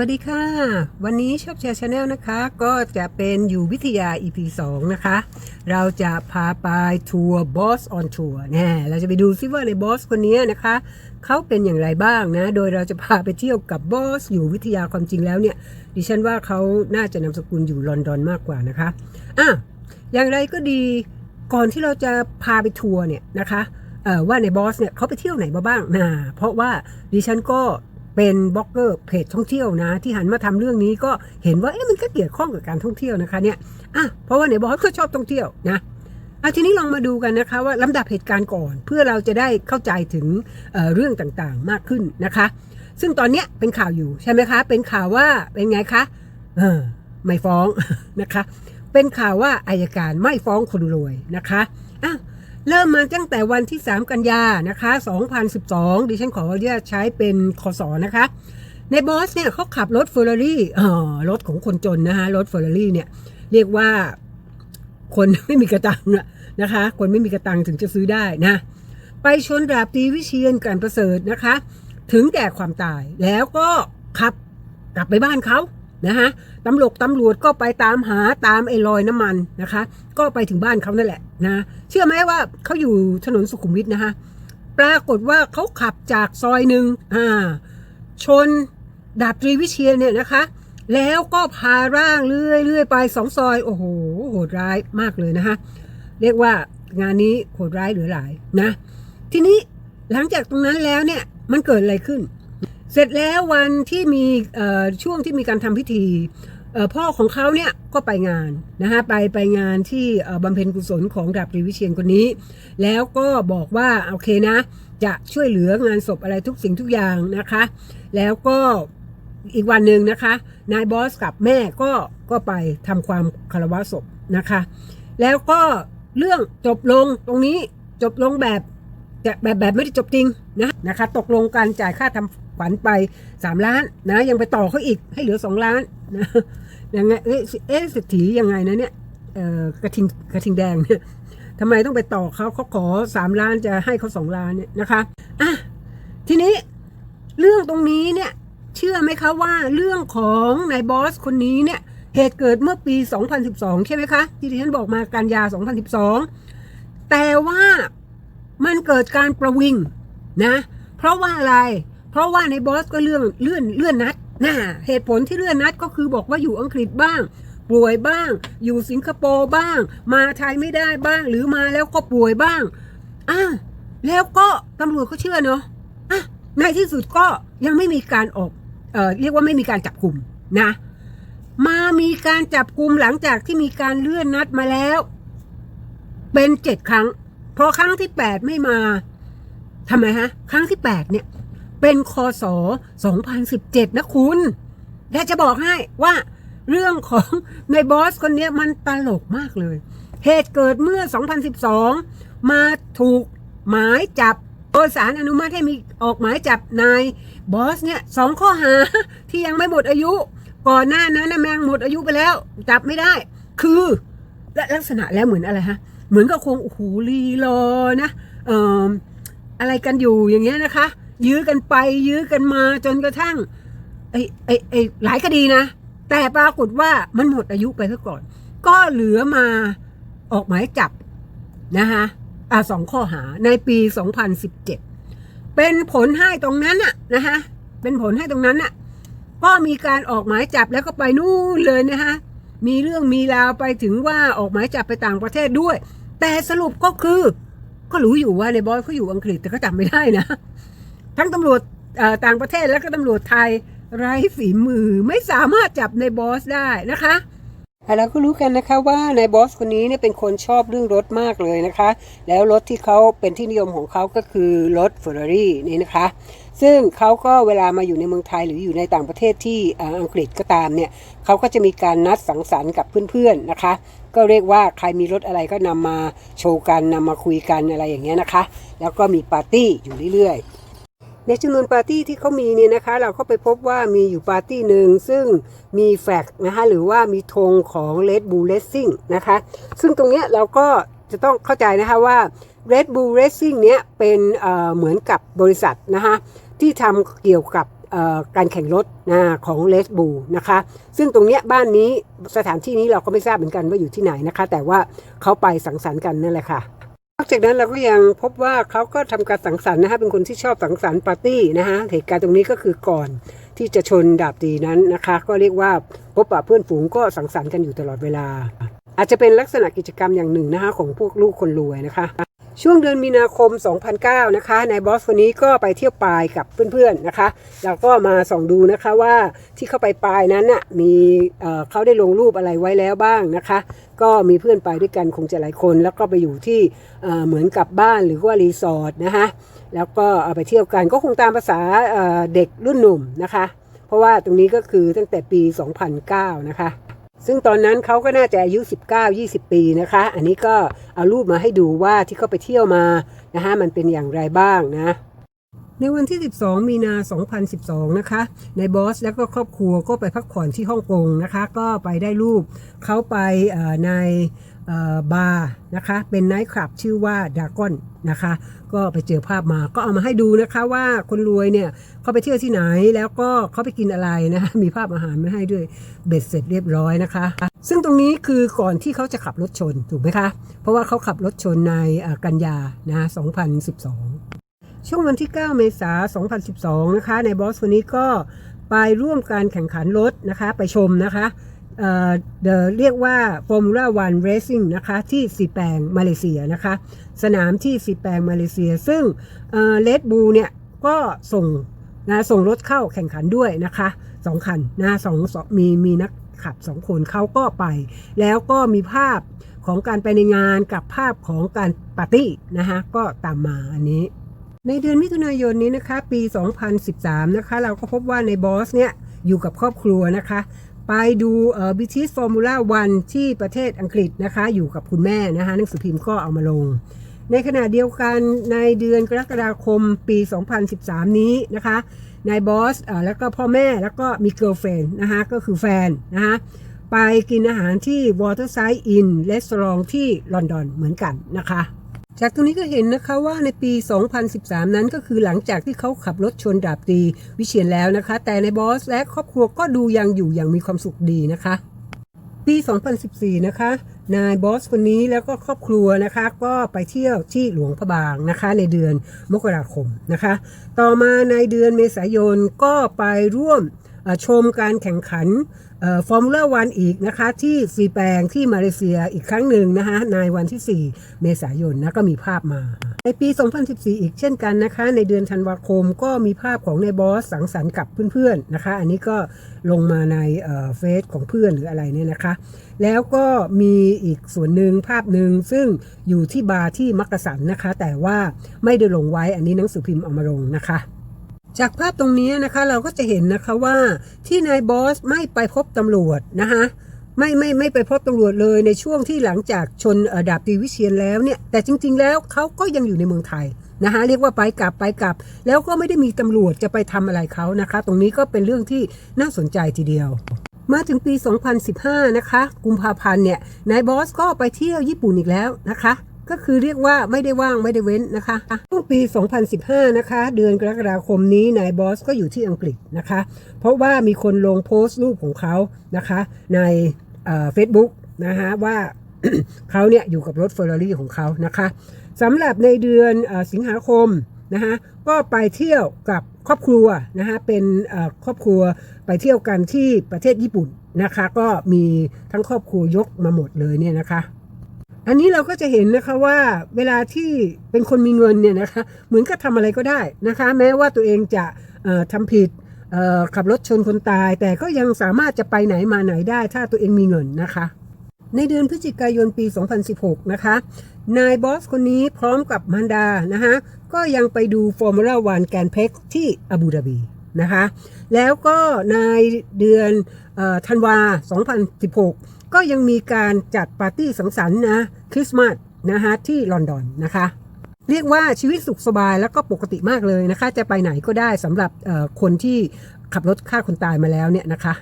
วัสดีค่ะ วันนี้ชอบแชร์ชาแนลนะคะ ก็จะเป็นอยู่วิทยา EP 2 นะคะ เราจะพาไปทัวร์บอสออนทัวร์แน่เราจะไปดูซิว่าในบอสคนนี้นะคะ เขาเป็นอย่างไรบ้างนะ โดยเราจะพาไปเที่ยวกับบอสอยู่วิทยาความจริงแล้วเนี่ย ดิฉันว่าเขาน่าจะนามสกุลอยู่ลอนดอนมากกว่านะคะอะอย่างไรก็ดีก่อนที่เราจะพาไปทัวร์เนี่ยนะคะว่าในบอสเนี่ยเขาไปเที่ยวไหนมาบ้างนะเพราะว่าดิฉันก็ เป็นบล็อกเกอร์เพจท่องเที่ยวนะ ที่หันมาทำเรื่องนี้ก็เห็นว่าเอ๊ะมันก็เกี่ยวข้องกับการท่องเที่ยวนะคะเนี่ยอะเพราะว่าในบอสก็ชอบท่องเที่ยวนะอะทีนี้ลองมาดูกันนะคะว่าลำดับเหตุการณ์ก่อนเพื่อเราจะได้เข้าใจถึงเเรื่องต่างๆมากขึ้นนะคะ ซึ่งตอนเนี้ยเป็นข่าวอยู่ใช่ไหมคะ เป็นข่าวว่าเป็นไงคะเออไม่ฟ้องนะคะ เป็นข่าวว่าอายการไม่ฟ้องคนรวยนะคะอะ เริ่มมาตั้งแต่วันที่ 3 กันยานะคะ 2012 ดิฉันขออนุญาตใช้เป็นคศนะคะ ในบอสเนี่ยเขาขับรถเฟอร์รารี่เออรถของคนจนนะคะรถเฟอร์รารี่เนี่ย เรียกว่าคนไม่มีกระตังอะนะคะ คนไม่มีกระตังถึงจะซื้อได้นะ ไปชนดาบตีวิเชียนการประเสริฐนะคะ ถึงแก่ความตายแล้วก็ขับกลับไปบ้านเขานะคะ ตำรวจตำรวจก็ไปตามหาตามไอ้รอยน้ำมันนะคะ ก็ไปถึงบ้านเขานั่นแหละนะเชื่อไหมว่าเขาอยู่ถนนสุขุมวิทนะคะปรากฏว่าเขาขับจากซอยหนึ่งอ่าชนดาบตรีวิเชียนเนี่ยนะคะ แล้วก็พาร่างเรื่อยเรื่อยไปสองซอย โอ้โหโหดร้ายมากเลยนะคะเรียกว่างานนี้โหดร้ายเหลือหลายนะ ทีนี้หลังจากตรงนั้นแล้วเนี่ยมันเกิดอะไรขึ้น เสร็จแล้ววันที่มีช่วงที่มีการทำพิธี พ่อของเขาเนี่ยก็ไปงานนะคะไปไปงานที่บำเพ็ญกุศลของดาบตรีวิเชียนคนนี้ แล้วก็บอกว่าโอเคนะ จะช่วยเหลืองานศพอะไรทุกสิ่งทุกอย่างนะคะ แล้วก็อีกวันหนึ่งนะคะนายบอสกับแม่ก็ก็ไปทำความคารวะศพนะคะ แล้วก็เรื่องจบลงตรงนี้จบลงแบบจะแบบแบบไม่ได้จบจริงนะนะคะ ตกลงการจ่ายค่าทำ ขวัญไป3ล้านนะยังไปต่อเขาอีกให้เหลือ2ล้านนะยังไงเอ๊ะเอ๊ะเศรษฐียังไงนะเนี่ยกระทิงกระทิงแดงเนี่ยทำไมต้องไปต่อเขาเขาขอ3ล้านจะให้เขา2ล้านเนี่ยนะคะอะทีนี้เรื่องตรงนี้เนี่ยเชื่อไหมคะว่าเรื่องของนายบอสคนนี้เนี่ยเหตุเกิดเมื่อปี 2012 ใช่ไหมคะ ที่ดิฉันบอกมากันยา 2012 แต่ว่ามันเกิดการประวิงนะ เพราะว่าอะไร เพราะว่าในบอสก็เรื่องเลื่อนเลื่อนนัดนะเหตุผลที่เลื่อนนัดก็คือบอกว่าอยู่อังกฤษบ้างป่วยบ้าง อยู่สิงคโปร์บ้าง มาไทยไม่ได้บ้าง หรือมาแล้วก็ป่วยบ้างอ้าแล้วก็ตำรวจก็เชื่อเนาะอะในที่สุดก็ยังไม่มีการออกเอ่อเรียกว่าไม่มีการจับกลุ่มนะ มามีการจับกลุ่มหลังจากที่มีการเลื่อนนัดมาแล้ว เป็นเจ็ดครั้ง พอครั้งที่แปดไม่มาทำไมฮะ ครั้งที่แปดเนี่ย เป็นคศ2017 นะคุณและจะบอกให้ว่าเรื่องของในบอสคนนี้มันตลกมากเลย เหตุเกิดเมื่อ 2012 มาถูกหมายจับโดยสารอนุมัติให้มีออกหมายจับนายบอสเนี่ยสองข้อหาที่ยังไม่หมดอายุ ก่อนหน้านั้นนะแมงหมดอายุไปแล้ว จับไม่ได้ คือและลักษณะแล้วเหมือนอะไรฮะ เหมือนกับคงโอ้โหลีรอนะเอ่ออะไรกันอยู่อย่างเงี้ยนะคะ ยื้อกันไป ยื้อกันมาจนกระทั่งไอ้ไอ้ไอ้หลายคดีนะ แต่ปรากฏว่ามันหมดอายุไปซะก่อน ก็เหลือมาออกหมายจับนะคะอ่าสองข้อหาในปี 2017 เป็นผลให้ตรงนั้นน่ะนะคะเป็นผลให้ตรงนั้นน่ะก็มีการออกหมายจับแล้วก็ไปนู่นเลยนะคะมีเรื่องมีราวไปถึงว่าออกหมายจับไปต่างประเทศด้วย แต่สรุปก็คือ ก็รู้อยู่ว่าในบอสเขาอยู่อังกฤษแต่ก็จับไม่ได้นะ ทั้งตำรวจต่างประเทศแล้วก็ตำรวจไทยไร้ฝีมือไม่สามารถจับในบอสได้นะคะเราก็รู้กันนะคะว่าในบอสคนนี้เนี่ยเป็นคนชอบเรื่องรถมากเลยนะคะ แล้วรถที่เขาเป็นที่นิยมของเขาก็คือรถเฟอร์รารี่นี่นะคะ ซึ่งเขาก็เวลามาอยู่ในเมืองไทยหรืออยู่ในต่างประเทศที่อังกฤษก็ตามเนี่ยเขาก็จะมีการนัดสังสรรค์กับเพื่อนๆนะคะ ก็เรียกว่าใครมีรถอะไรก็นำมาโชว์กันนำมาคุยกันอะไรอย่างเงี้ยนะคะ แล้วก็มีปาร์ตี้อยู่เรื่อยๆ ในจำนวนปาร์ตี้ที่เขามีเนี่ยนะคะ เราก็ไปพบว่ามีอยู่ปาร์ตี้หนึ่งซึ่งมีแฟกนะคะหรือว่ามีธงของ Red Bull Racing นะคะ ซึ่งตรงเนี้ยเราก็จะต้องเข้าใจนะคะว่า Red Bull Racing เนี้ยเป็นเเหมือนกับบริษัทนะคะที่ทำเกี่ยวกับการแข่งรถนะของเลสบูนะคะ ซึ่งตรงเนี้ยบ้านนี้สถานที่นี้เราก็ไม่ทราบเหมือนกันว่าอยู่ที่ไหนนะคะ แต่ว่าเขาไปสังสรรค์กันนั่นแหละค่ะ นอกจากนั้นเราก็ยังพบว่าเขาก็ทำการสังสรรค์นะฮะเป็นคนที่ชอบสังสรรค์ปาร์ตี้นะฮะเหตุการณ์ตรงนี้ก็คือก่อนที่จะชนดาบตีนั้นนะคะ ก็เรียกว่าพบปะเพื่อนฝูงก็สังสรรค์กันอยู่ตลอดเวลา อาจจะเป็นลักษณะกิจกรรมอย่างหนึ่งนะคะของพวกลูกคนรวยนะคะ ช่วงเดือนมีนาคม 2009 นะคะ นายบอสคนนี้ก็ไปเที่ยวปายกับเพื่อนๆนะคะเราก็มาส่องดูนะคะว่าที่เข้าไปปายนั้นน่ะมีเอ่อเขาได้ลงรูปอะไรไว้แล้วบ้างนะคะ ก็มีเพื่อนไปด้วยกันคงจะหลายคน แล้วก็ไปอยู่ที่เเหมือนกับบ้านหรือว่ารีสอร์ทนะคะ แล้วก็เอาไปเที่ยวกันก็คงตามภาษาเเด็กรุ่นหนุ่มนะคะ เพราะว่าตรงนี้ก็คือตั้งแต่ปี 2009 นะคะ ซึ่งตอนนั้นเขาก็น่าจะอายุ 19-20 ปีนะคะ อันนี้ก็เอารูปมาให้ดูว่าที่เขาไปเที่ยวมานะคะมันเป็นอย่างไรบ้างนะ ในวันที่ 12 มีนา 2012 นะคะนายบอสแล้วก็ครอบครัวก็ไปพักผ่อนที่ฮ่องกงนะคะ ก็ไปได้รูปเขาไปใน บาร์นะคะ เป็นไนท์คลับชื่อว่าดากอนนะคะ ก็ไปเจอภาพมาก็เอามาให้ดูนะคะว่าคนรวยเนี่ยเขาไปเที่ยวที่ไหนแล้วก็เขาไปกินอะไรนะมีภาพอาหารมาให้ด้วยเบ็ดเสร็จเรียบร้อยนะคะ ซึ่งตรงนี้คือก่อนที่เขาจะขับรถชนถูกไหมคะ เพราะว่าเขาขับรถชนในกันยานะ2012 ช่วงวันที่ 9 เมษายน 2012 นะคะในบอสคนนี้ก็ไปร่วมการแข่งขันรถนะคะ ไปชมนะคะ เอ่อเดเรียกว่า Formula One Racing นะคะ ที่ซีแปงมาเลเซียนะคะ สนามที่ซีแปงมาเลเซีย ซึ่งเลดบูเนี่ยก็ส่งนะส่งรถเข้าแข่งขันด้วยนะคะสองคันนะสองสองมีมีนักขับสองคนเขาก็ไป แล้วก็มีภาพของการไปในงานกับภาพของการปาร์ตี้นะคะก็ตามมาอันนี้ ในเดือนมิถุนายนนี้นะคะ ปี 2013 นะคะ เราก็พบว่าในบอสเนี่ยอยู่กับครอบครัวนะคะ ไปดูเอ่อบิทิสฟอร์มูล่าวันที่ประเทศอังกฤษนะคะ อยู่กับคุณแม่นะคะหนังสือพิมพ์ก็เอามาลง ในขณะเดียวกันในเดือนกรกฎาคมปี 2013 นี้นะคะนายบอสเอ่อแล้วก็พ่อแม่แล้วก็มีเกิร์ลเฟนนะคะก็คือแฟนนะคะไปกินอาหารที่ Waterside Inn Restaurant ที่ลอนดอนเหมือนกันนะคะ จากตรงนี้ก็เห็นนะคะว่าในปี 2013 นั้นก็คือหลังจากที่เขาขับรถชนดาบตีวิเชียนแล้วนะคะ แต่ในบอสและครอบครัวก็ดูยังอยู่อย่างมีความสุขดีนะคะ ปี 2014 นะคะ นายบอสคนนี้แล้วก็ครอบครัวนะคะ ก็ไปเที่ยวที่หลวงพระบางนะคะ ในเดือนมกราคมนะคะ ต่อมาในเดือนเมษายนก็ไปร่วม ชมการแข่งขันฟอร์มูล่าวันอีกนะคะ ที่ซีแปงที่มาเลเซียอีกครั้งหนึ่งนะคะในวันที่ 4 เมษายนนะก็มีภาพมา ในปี 2014 อีกเช่นกันนะคะ ในเดือนธันวาคมก็มีภาพของในบอสสังสรรค์กับเพื่อนๆนะคะ อันนี้ก็ลงมาในเอ่อเฟซของเพื่อนหรืออะไรเนี่ยนะคะ แล้วก็มีอีกส่วนหนึ่งภาพหนึ่งซึ่งอยู่ที่บาร์ที่มักกะสันนะคะ แต่ว่าไม่ได้ลงไว้อันนี้หนังสือพิมพ์เอามาลงนะคะ จากภาพตรงนี้นะคะเราก็จะเห็นนะคะว่าที่นายบอสไม่ไปพบตำรวจนะคะไม่ไม่ไม่ไปพบตำรวจเลยในช่วงที่หลังจากชนดาบตีวิเชียนแล้วเนี่ยแต่จริง ๆ แล้วเขาก็ยังอยู่ในเมืองไทยนะคะเรียกว่าไปกลับไปกลับ แล้วก็ไม่ได้มีตำรวจจะไปทำอะไรเขานะคะ ตรงนี้ก็เป็นเรื่องที่น่าสนใจทีเดียวมาถึงปี 2015 นะคะ กุมภาพันธ์เนี่ย นายบอสก็ไปเที่ยวญี่ปุ่นอีกแล้วนะคะ ก็คือเรียกว่าไม่ได้ว่างไม่ได้เว้นนะคะช่วงปี 2015 นะคะ เดือนกรกฎาคมนี้นายบอสก็อยู่ที่อังกฤษนะคะ เพราะว่ามีคนลงโพสต์รูปของเขานะคะ ในเฟซบุ๊กนะคะว่าเขาเนี่ยอยู่กับรถเฟอร์รารี่ของเขานะคะสำหรับในเดือนอสิงหาคมนะคะก็ไปเที่ยวกับครอบครัวนะคะเป็นครอบครัวไปเที่ยวกันที่ประเทศญี่ปุ่นนะคะ ก็มีทั้งครอบครัวยกมาหมดเลยเนี่ยนะคะ อันนี้เราก็จะเห็นนะคะว่าเวลาที่เป็นคนมีเงินเนี่ยนะคะเหมือนกับทำอะไรก็ได้นะคะ แม้ว่าตัวเองจะทำผิดขับรถชนคนตาย แต่ก็ยังสามารถจะไปไหนมาไหนได้ ถ้าตัวเองมีเงินนะคะ ในเดือนพฤศจิกายนปี 2016 นะคะ นายบอสคนนี้พร้อมกับมันดานะคะก็ยังไปดูฟอร์มูล่าวันแกนเพ็กที่อาบูดาบีนะคะ แล้วก็ในเดือนอธันวา 2016 ก็ยังมีการจัดปาร์ตี้สังสรรค์นะคริสต์มาสนะคะที่ลอนดอนนะคะ เรียกว่าชีวิตสุขสบายแล้วก็ปกติมากเลยนะคะ จะไปไหนก็ได้สำหรับคนที่ขับรถฆ่าคนตายมาแล้วเนี่ยนะคะ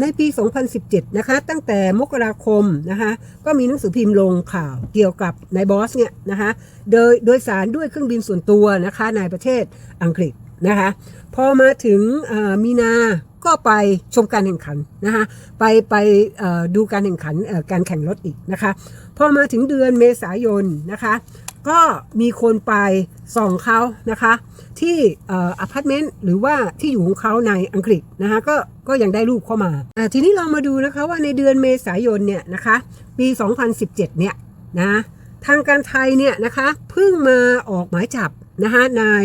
ในปี 2017 นะคะ ตั้งแต่มกราคมนะคะ ก็มีหนังสือพิมพ์ลงข่าวเกี่ยวกับนายบอสเนี่ยนะคะ โดยโดยสารด้วยเครื่องบินส่วนตัวนะคะในประเทศอังกฤษนะคะ พอมาถึงมีนา ก็ไปชมการแข่งขันนะคะไปไปดูการแข่งขันการแข่งรถอีกนะคะพอมาถึงเดือนเมษายนนะคะก็มีคนไปส่องเขานะคะที่ออพาร์ตเมนต์หรือว่าที่อยู่ของเขาในอังกฤษนะคะก็ก็ยังได้รูปเข้ามาอ่าทีนี้เรามาดูนะคะว่าในเดือนเมษายนเนี่ยนะคะปี 2017 เนี่ยนะทางการไทยเนี่ยนะคะเพิ่งมาออกหมายจับนะคะนาย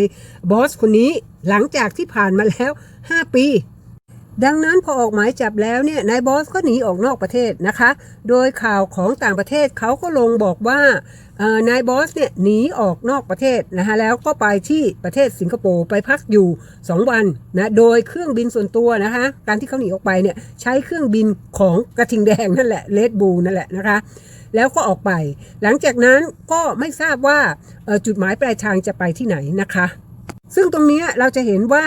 บอสคนนี้หลังจากที่ผ่านมาแล้ว 5 ปี ดังนั้นพอออกหมายจับแล้วเนี่ยนายบอสก็หนีออกนอกประเทศนะคะ โดยข่าวของต่างประเทศเขาก็ลงบอกว่านายบอสเนี่ยหนีออกนอกประเทศนะคะแล้วก็ไปที่ประเทศสิงคโปร์ไปพักอยู่ 2 วันนะโดยเครื่องบินส่วนตัวนะคะการที่เขาหนีออกไปเนี่ยใช้เครื่องบินของกระทิงแดงนั่นแหละเลดบูนั่นแหละนะคะแล้วก็ออกไป หลังจากนั้นก็ไม่ทราบว่าจุดหมายปลายทางจะไปที่ไหนนะคะ ซึ่งตรงนี้เราจะเห็นว่า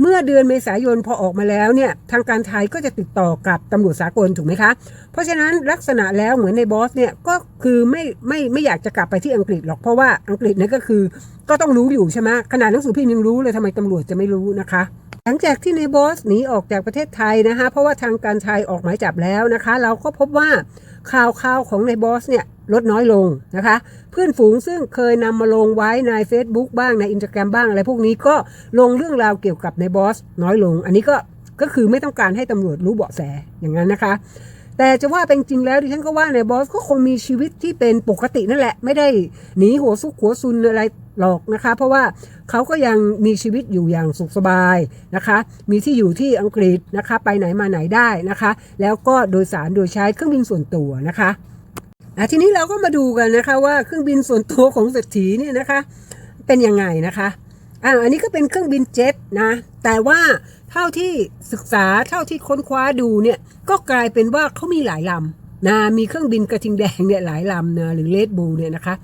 เมื่อเดือนเมษายนพอออกมาแล้วเนี่ยทางการไทยก็จะติดต่อกับตำรวจสากลถูกไหมคะ เพราะฉะนั้นลักษณะแล้วเหมือนในบอสเนี่ยก็คือไม่ไม่ไม่อยากจะกลับไปที่อังกฤษหรอกเพราะว่าอังกฤษเนี่ยก็คือ ก็ต้องรู้อยู่ใช่ไหมขนาดหนังสือพิมพ์ยังรู้เลยทำไมตำรวจจะไม่รู้นะคะหลังจากที่ในบอสหนีออกจากประเทศไทยนะคะเพราะว่าทางการไทยออกหมายจับแล้วนะคะ เราก็พบว่า ข่าวข่าวของในบอสเนี่ยลดน้อยลงนะคะ เพื่อนฝูงซึ่งเคยนำมาลงไว้ใน Facebook บ้างในอินสตาแกรมบ้างอะไรพวกนี้ก็ลงเรื่องราวเกี่ยวกับในบอสน้อยลง อันนี้ก็ก็คือไม่ต้องการให้ตำรวจรู้เบาะแสอย่างนั้นนะคะ แต่จะว่าเป็นจริงแล้วดิฉันก็ว่าในบอสก็คงมีชีวิตที่เป็นปกตินั่นแหละ ไม่ได้หนีหัวซุกหัวซุนอะไรหรอกนะคะ เพราะว่าเขาก็ยังมีชีวิตอยู่อย่างสุขสบายนะคะ มีที่อยู่ที่อังกฤษนะคะ ไปไหนมาไหนได้นะคะ แล้วก็โดยสารโดยใช้เครื่องบินส่วนตัวนะคะอะทีนี้เราก็มาดูกันนะคะว่าเครื่องบินส่วนตัวของเศรษฐีเนี่ยนะคะ เป็นยังไงนะคะอ่าอันนี้ก็เป็นเครื่องบินเจ็ตนะ แต่ว่าเท่าที่ศึกษาเท่าที่ค้นคว้าดูเนี่ยก็กลายเป็นว่าเขามีหลายลำนะมีเครื่องบินกระทิงแดงเนี่ยหลายลำนะหรือเลดบูเนี่ยนะคะ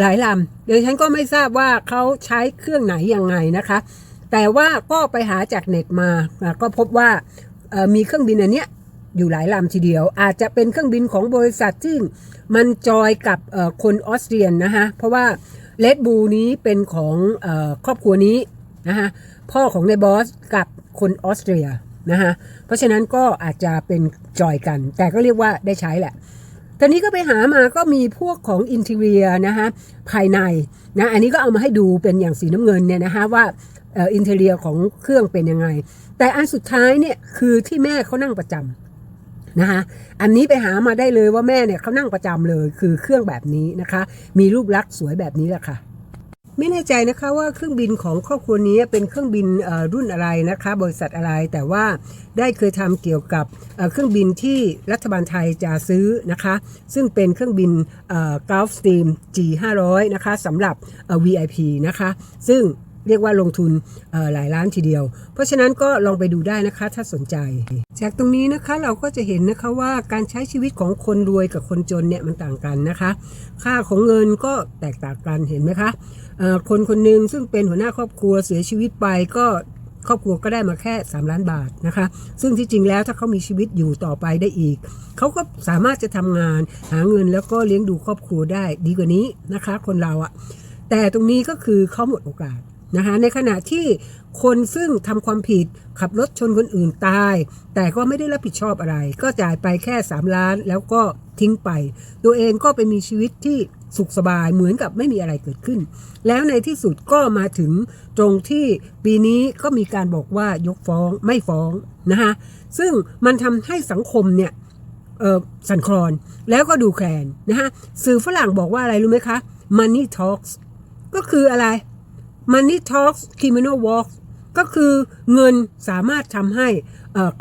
หลายลำเดี๋ยวฉันก็ไม่ทราบว่าเขาใช้เครื่องไหนยังไงนะคะ แต่ว่าก็ไปหาจากเน็ตมาก็พบว่ามีเครื่องบินอันเนี้ยอยู่หลายลำทีเดียว อาจจะเป็นเครื่องบินของบริษัทที่มันจอยกับคนออสเตรียนนะคะเพราะว่าเลดบูนี้เป็นของอครอบครัวนี้นะคะ พ่อของในบอสกับคนออสเตรียนะคะเพราะฉะนั้นก็อาจจะเป็นจอยกัน แต่ก็เรียกว่าได้ใช้แหละตอนนี้ก็ไปหามาก็มีพวกของอินเท i รียนะคะภายในนะอันนี้ก็เอามาให้ดูเป็นอย่างสีน้ำเงินเนี่ยนะคะว่าอินเท i รียของเครื่องเป็นยังไง แต่อันสุดท้ายเนี่ยคือที่แม่เขานั่งประจำนะคะอันนี้ไปหามาได้เลยว่าแม่เนี่ยเขานั่งประจำเลยคือเครื่องแบบนี้นะคะ มีรูปลักษณ์สวยแบบนี้แหละค่ะ ไม่แน่ใจนะคะว่าเครื่องบินของครอบครัวนี้เป็นเครื่องบินรุ่นอะไรนะคะ บริษัทอะไรแต่ว่าได้เคยทำเกี่ยวกับเครื่องบินที่รัฐบาลไทยจะซื้อนะคะ ซึ่งเป็นเครื่องบินเอ่อ Gulfstream G500 นะคะสำหรับ VIP นะคะ ซึ่ง เรียกว่าลงทุนหลายล้านทีเดียว เพราะฉะนั้นก็ลองไปดูได้นะคะถ้าสนใจ จากตรงนี้นะคะเราก็จะเห็นนะคะว่าการใช้ชีวิตของคนรวยกับคนจนเนี่ยมันต่างกันนะคะ ค่าของเงินก็แตกต่างกันเห็นไหมคะคนคนหนึ่งซึ่งเป็นหัวหน้าครอบครัวเสียชีวิตไปก็ครอบครัวก็ได้มาแค่ 3 ล้านบาทนะคะ ซึ่งที่จริงแล้วถ้าเขามีชีวิตอยู่ต่อไปได้อีก เขาก็สามารถจะทำงานหาเงินแล้วก็เลี้ยงดูครอบครัวได้ดีกว่านี้นะคะ คนเราอะแต่ตรงนี้ก็คือเขาหมดโอกาส นะคะในขณะที่คนซึ่งทำความผิดขับรถชนคนอื่นตาย แต่ก็ไม่ได้รับผิดชอบอะไร ก็จ่ายไปแค่ 3 ล้านแล้วก็ทิ้งไป ตัวเองก็ไปมีชีวิตที่สุขสบายเหมือนกับไม่มีอะไรเกิดขึ้น แล้วในที่สุดก็มาถึงตรงที่ปีนี้ก็มีการบอกว่ายกฟ้องไม่ฟ้องนะคะซึ่งมันทำให้สังคมเนี่ยสั่นคลอนแล้วก็ดูแคลนนะฮะสื่อฝรั่งบอกว่าอะไรรู้ไหมคะ money talks ก็คืออะไร money talks Criminal Walk ก็คือเงินสามารถทำให้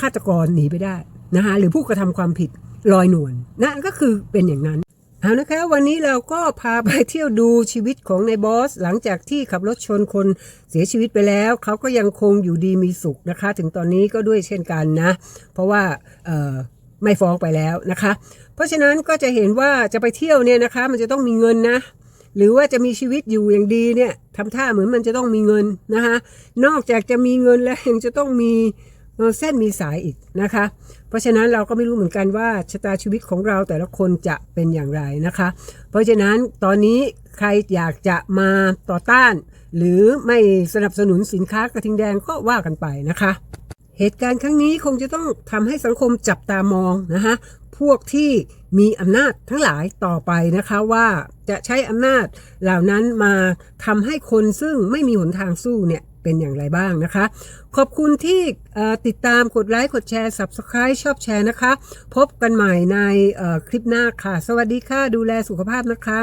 ฆาตกรหนีไปได้นะคะหรือผู้กระทำความผิดลอยนวลนะก็คือเป็นอย่างนั้นเอานะคะวันนี้เราก็พาไปเที่ยวดูชีวิตของในบอส หลังจากที่ขับรถชนคนเสียชีวิตไปแล้ว เขาก็ยังคงอยู่ดีมีสุขนะคะ ถึงตอนนี้ก็ด้วยเช่นกันนะ เพราะว่าไม่ฟ้องไปแล้วนะคะ เพราะฉะนั้นก็จะเห็นว่าจะไปเที่ยวเนี่ยนะคะ มันจะต้องมีเงินนะ หรือว่าจะมีชีวิตอยู่อย่างดีเนี่ยทำท่าเหมือนมันจะต้องมีเงินนะคะนอกจากจะมีเงินแล้วยังจะต้องมีเส้นมีสายอีกนะคะ เพราะฉะนั้นเราก็ไม่รู้เหมือนกันว่าชะตาชีวิตของเราแต่ละคนจะเป็นอย่างไรนะคะ เพราะฉะนั้นตอนนี้ใครอยากจะมาต่อต้าน หรือไม่สนับสนุนสินค้ากระทิงแดงก็ว่ากันไปนะคะ เหตุการณ์ครั้งนี้คงจะต้องทำให้สังคมจับตามองนะคะ พวกที่มีอำนาจทั้งหลายต่อไปนะคะว่าจะใช้อำนาจเหล่านั้นมาทำให้คนซึ่งไม่มีหนทางสู้เนี่ยเป็นอย่างไรบ้างนะคะ ขอบคุณที่ติดตามกดไลค์ กดแชร์ Subscribe ชอบแชร์นะคะ พบกันใหม่ในคลิปหน้าค่ะ สวัสดีค่ะ ดูแลสุขภาพนะคะ